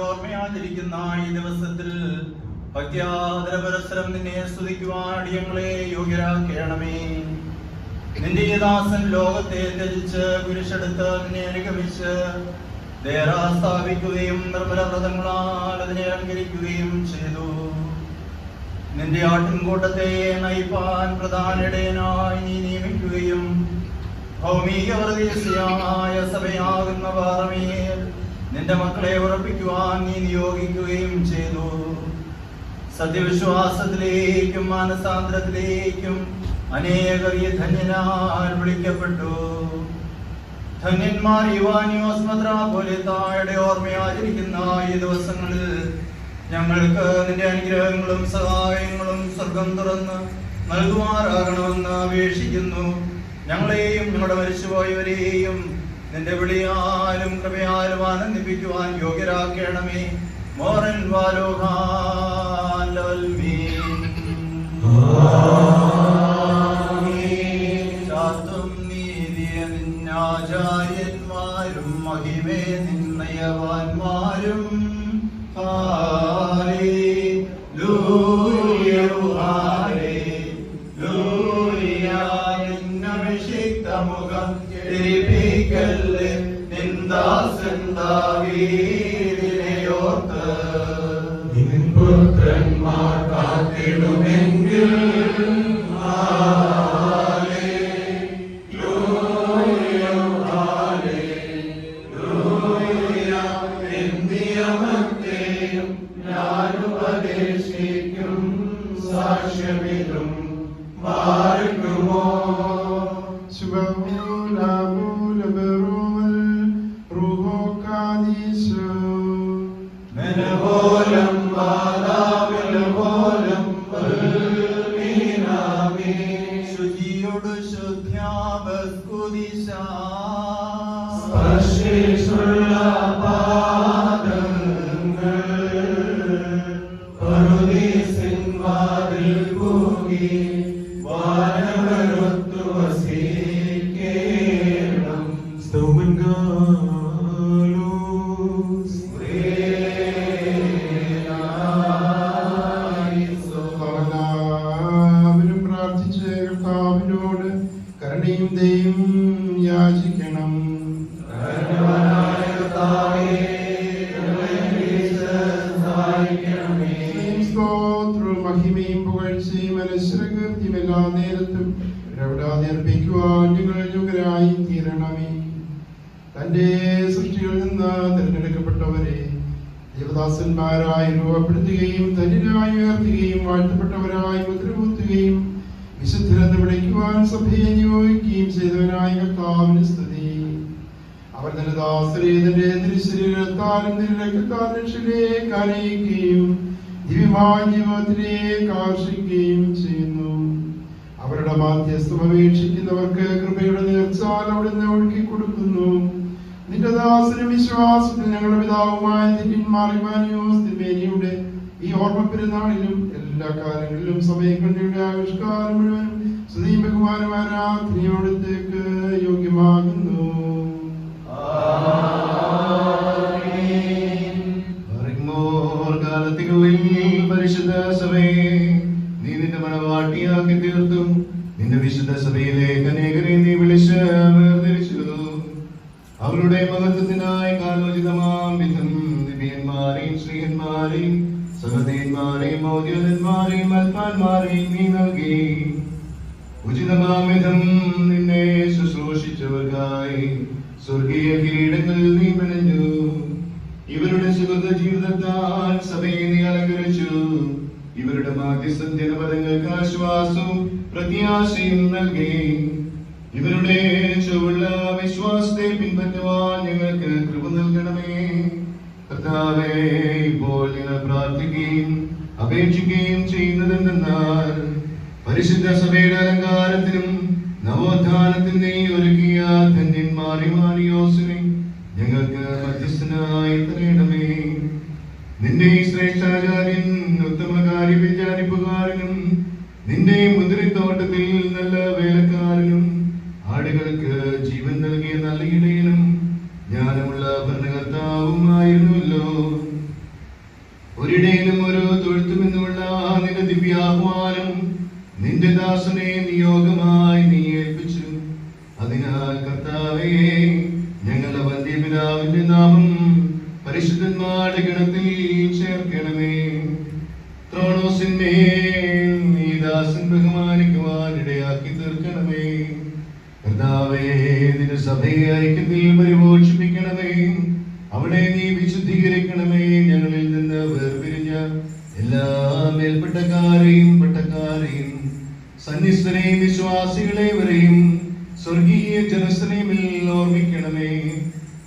ഓർമ്മയാചരിക്കുന്ന ഈ ദിവസത്തിൽ ഭക്യാദര പരസ്പരം നിന്നെ സ്തുതിക്കുവാൻ അടിയങ്ങളെ യോഗ്യരാക്കണമേ. നിന്റെ ദാസൻ ലോകത്തെ ത്യജിച്ച് കുരിശെടുത്ത് നിന്നെ അനുഗമിച്ച് സ്ഥാപിക്കുകയും നിർമ്മല വ്രതങ്ങളാൽ അതിനെ അലങ്കരിക്കുകയും ചെയ്തു. നിന്റെ ആട്ടിൻകൂട്ടത്തെ നയിപ്പാൻ പ്രധാനിടയനായി നീ നിയമിക്കുകയും ഭൗമിക സഭയാകുന്ന പാറമേൽ നിന്റെ മക്കളെ ഉറപ്പിക്കുവാൻ നീ നിയോഗിക്കുകയും ചെയ്തു. സത്യവിശ്വാസത്തിലേക്കും മാനസാന്തരത്തിലേക്കും അനേകർ ധന്യനാൽ വിളിക്കപ്പെട്ടു. ധന്യന്മാർ യുവാനിയോസ് പോലെ താഴെ ഓർമ്മയാചരിക്കുന്ന ഈ ദിവസങ്ങളിൽ ഞങ്ങൾക്ക് നിന്റെ അനുഗ്രഹങ്ങളും സഹായങ്ങളും സ്വർഗം തുറന്ന് നൽകുമാറാകണമെന്ന് അപേക്ഷിക്കുന്നു. ഞങ്ങളെയും ഞങ്ങളുടെ മരിച്ചുപോയവരെയും നിന്റെ വിളിയാലും കൃപയാലും ആനന്ദിപ്പിക്കുവാൻ യോഗ്യരാക്കണമേ. മോറൻ വാലോഹാൻ നിന്നാചാര്യന്മാരും മഹിമേ മുഖം തിരിപ്പിക്കല്ലേ നിന്ദാസന്താവീരിനെയോർത്ത് പുത്രന്മാർ കാത്തിടുമെങ്കിൽ 진짜 യുഗരായി തീരണമേ. തന്റെ സൃഷ്ടികളിൽ നിന്ന് തിരഞ്ഞെടുക്കപ്പെട്ടവരെ ദേവദാസന്മാരായി രൂപപ്പെടുത്തുകയും ധന്യരായി ഉയർത്തുകയും വാഴ്ത്തപ്പെട്ടവരായി മുദ്രകുത്തുകയും വിശുദ്ധരെന്ന് വിളിക്കുവാൻ സഭയെ നിയോഗിക്കുകയും ചെയ്തവനായ കർത്താവിന് സ്തുതി. അവർ തന്റെ ദാസരെ തന്റെ തിരുശരീരത്താലും അനയിക്കുകയും ദിവ്യമായ ജീവിതത്തിലേക്ക് ആകർഷിക്കുകയും ചെയ്യുന്നു. അവരുടെ മാധ്യസ്ഥം അപേക്ഷിക്കുന്നവർക്ക് കൃപയുടെ നേർച്ചാൽ അവിടുന്ന് ഒഴുക്കി കൊടുക്കുന്നു നിന്റെ ദാസനും വിശ്വാസത്തിൽ ഞങ്ങളുടെ പിതാവുമായ തിന്മാറിമാനിയോസ്തിമേനിയുടെ ഈ ഓർമ്മ പെരുന്നാളിലും എല്ലാ കാലങ്ങളിലും സമയങ്ങളുടെ ആവിഷ്കാരം മുഴുവനും സ്തുതിയും ബഹുമാനമാരാധനയോടത്തേക്ക് യോഗ്യമാകുന്നു. വിധം നിന്നെ ശുശ്രൂഷിച്ചവർക്കായി സ്വർഗീയ കിരീടങ്ങളിൽ നീ മെനഞ്ഞു ഇവരുടെ സുഗന്ധ ജീവിതത്താൽ സഭയെ നീ അലങ്കരിച്ചു. ഇവരുടെ മാധ്യസ്ഥം ജനപദങ്ങൾക്ക് ആശ്വാസവും പ്രത്യാശയും നൽകി. ഇവരുടെ ചുവള്ള വിശ്വാസത്തെ പിൻപറ്റുവാൻ ഞങ്ങൾക്ക് കൃപ നൽകണമേ. കർത്താവേ ഇപ്പോൾ ഞങ്ങൾ പ്രാർത്ഥിക്കുകയും അപേക്ഷിക്കുകയും ചെയ്യുന്നതെന്തെന്നാൽ പരിശുദ്ധ സഭയുടെ അലങ്കാരത്തിനും നീ ഒരുക്കിയ ധന്യന്മാരിമാനിയോസിനെ ഞങ്ങൾക്ക് മധ്യസ്ഥനായി തരണമേ. നിന്റെ ഈ ശ്രേഷ്ഠാചാര്യൻ ഉത്തമ കാര്യ വിചാരിപ്പുകാരനും നിന്റെ മുതിരിത്തോട്ടത്തിൽ നല്ല ബഹുമാനിക്കുവാൻ ഇടയാക്കി തീർക്കണമേ. കർത്താവേ നിന്റെ സഭയെ ഐക്യത്തിൽ പരിപോഷിപ്പിക്കണമേ. അവിടെ നീ വിശുദ്ധീകരിക്കണമേ. ഞങ്ങളിൽ നിന്ന് വേർപിരിഞ്ഞ എല്ലാ മേൽപ്പെട്ടക്കാരെയും പട്ടക്കാരെയും സന്യസ്തരെയും വിശ്വാസികളെവരെയും സ്വർഗീയ ജനസ്തനെയുമിൽ ഓർമ്മിക്കണമേ.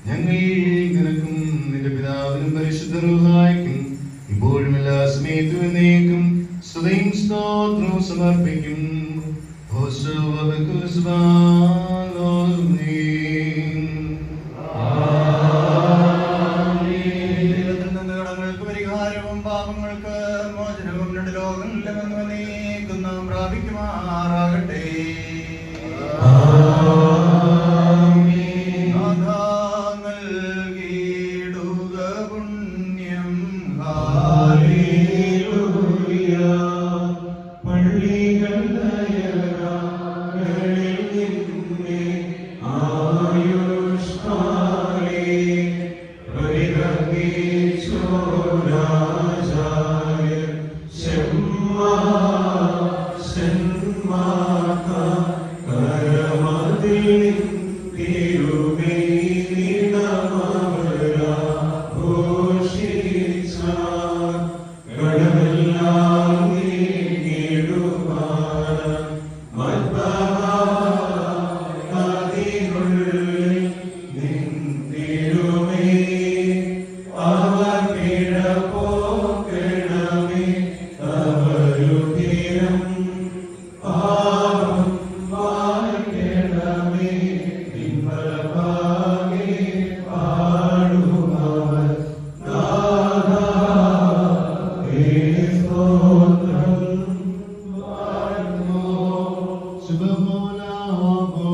ഞങ്ങൾ നിനക്കും നിന്റെ പിതാവിനും പരിശുദ്ധ ഇപ്പോഴും എല്ലാ സമയത്തും എന്നേക്കും സ്തുതിയും صراط رسل ربك ശന്മാക of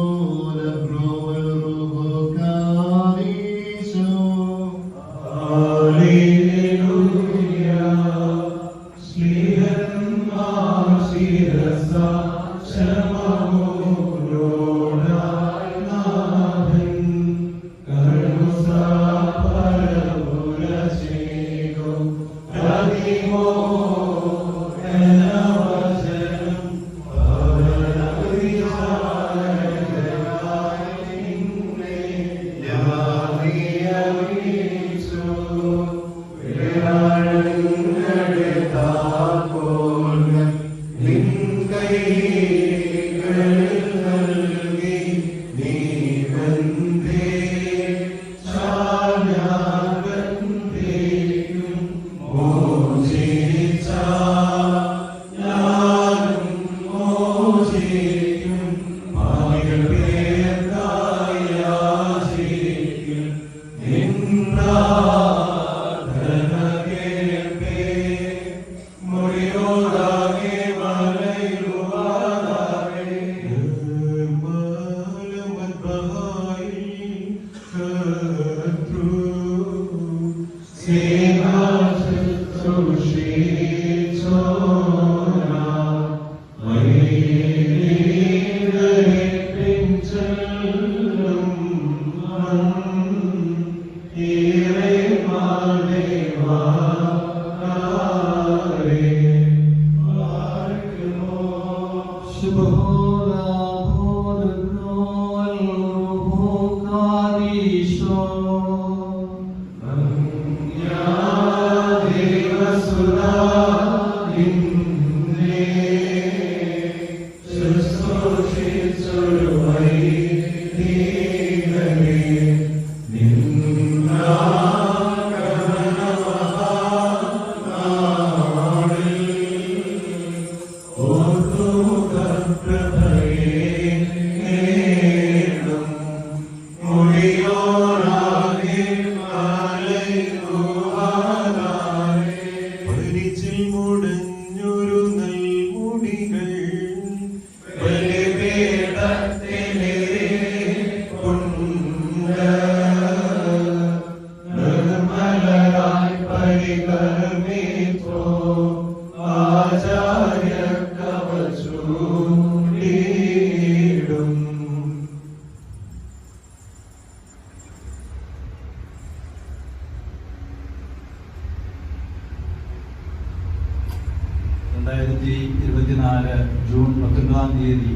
തീയതി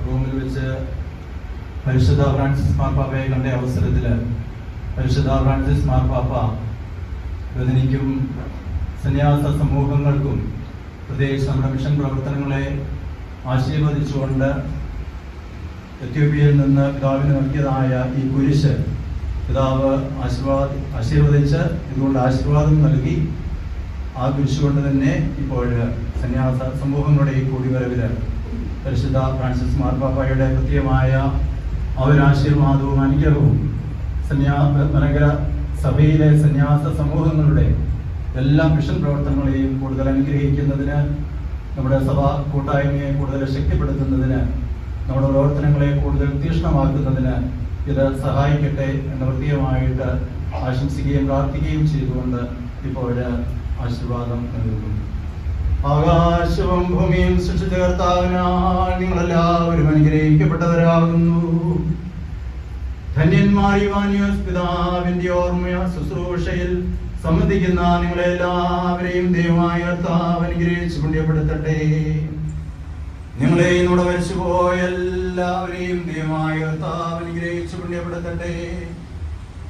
റോമിൽ വെച്ച് പരിശുദ്ധ ഫ്രാൻസിസ് മാർപ്പാപ്പയെ കണ്ട അവസരത്തിൽ പരിശുദ്ധ ഫ്രാൻസിസ് മാർപ്പാപ്പ ഗതിനിക്കും സന്യാസ സമൂഹങ്ങൾക്കും പ്രത്യേകിച്ച് നമ്മുടെ മിഷൻ പ്രവർത്തനങ്ങളെ ആശീർവദിച്ചുകൊണ്ട് എത്യോപ്യയിൽ നിന്ന് പിതാവിന് നൽകിയതായ ഈ കുരിശ് പിതാവ് ആശീർവാദ ആശീർവദിച്ച് ഇതുകൊണ്ട് ആശീർവാദം നൽകി ആ തന്നെ ഇപ്പോൾ സന്യാസ സമൂഹങ്ങളുടെ ഈ കൂടിവരവിൽ പരിശുദ്ധ ഫ്രാൻസിസ് മാർപ്പാപ്പയുടെ കൃത്യമായ ആ ഒരു ആശീർവാദവും അനുഗ്രഹവും സന്യാ മലങ്കര സഭയിലെ സന്യാസ സമൂഹങ്ങളുടെ എല്ലാ മിഷൻ പ്രവർത്തനങ്ങളെയും കൂടുതൽ അനുഗ്രഹിക്കുന്നതിന് നമ്മുടെ സഭ കൂട്ടായ്മയെ കൂടുതൽ ശക്തിപ്പെടുത്തുന്നതിന് നമ്മുടെ പ്രവർത്തനങ്ങളെ കൂടുതൽ തീക്ഷ്ണമാക്കുന്നതിന് ഇത് സഹായിക്കട്ടെ എന്ന് കൃത്യമായിട്ട് ആശംസിക്കുകയും പ്രാർത്ഥിക്കുകയും ചെയ്തുകൊണ്ട് ഇപ്പോൾ ആശീർവാദം നൽകുന്നു. ആകാശവും ഭൂമിയും സൃഷ്ടിച്ച കർത്താവിനാൽ നിങ്ങളെല്ലാവരും അനുഗ്രഹിക്കപ്പെട്ടവരാകുന്നു. ധന്യന്മാരിവാനിയോസ് പിതാവിന്റെ ഓർമ്മയ ശുശ്രൂഷയിൽ സംബന്ധിക്കുന്ന നിങ്ങളെല്ലാവരെയും ദൈവമായ കർത്താവ് അനുഗ്രഹിച്ചു പുണ്യപ്പെടുത്തട്ടെ. നിങ്ങളെ ഇവിടെ പോയ എല്ലാവരെയും ദൈവമായ കർത്താവ് അനുഗ്രഹിച്ചു പുണ്യപ്പെടുത്തട്ടെ.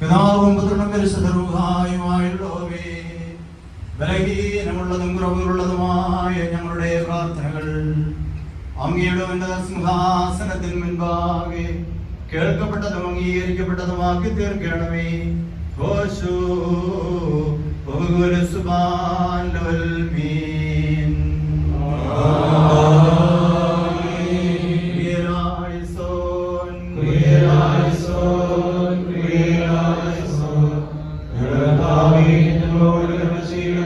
പിതാവും പുത്രനും പരിശുദ്ധരുഹായുമായുള്ളവേ ബലഹീനമുള്ളതും കുറവുകളുള്ളതുമായ ഞങ്ങളുടെ പ്രാർത്ഥനകൾ അങ്ങയുടെ ഉന്നത സിംഹാസനത്തിൽ മുൻപാകെ കേൾക്കപ്പെട്ടതും അംഗീകരിക്കപ്പെട്ടതുമാക്കി തീർക്കണമേ. Lord, have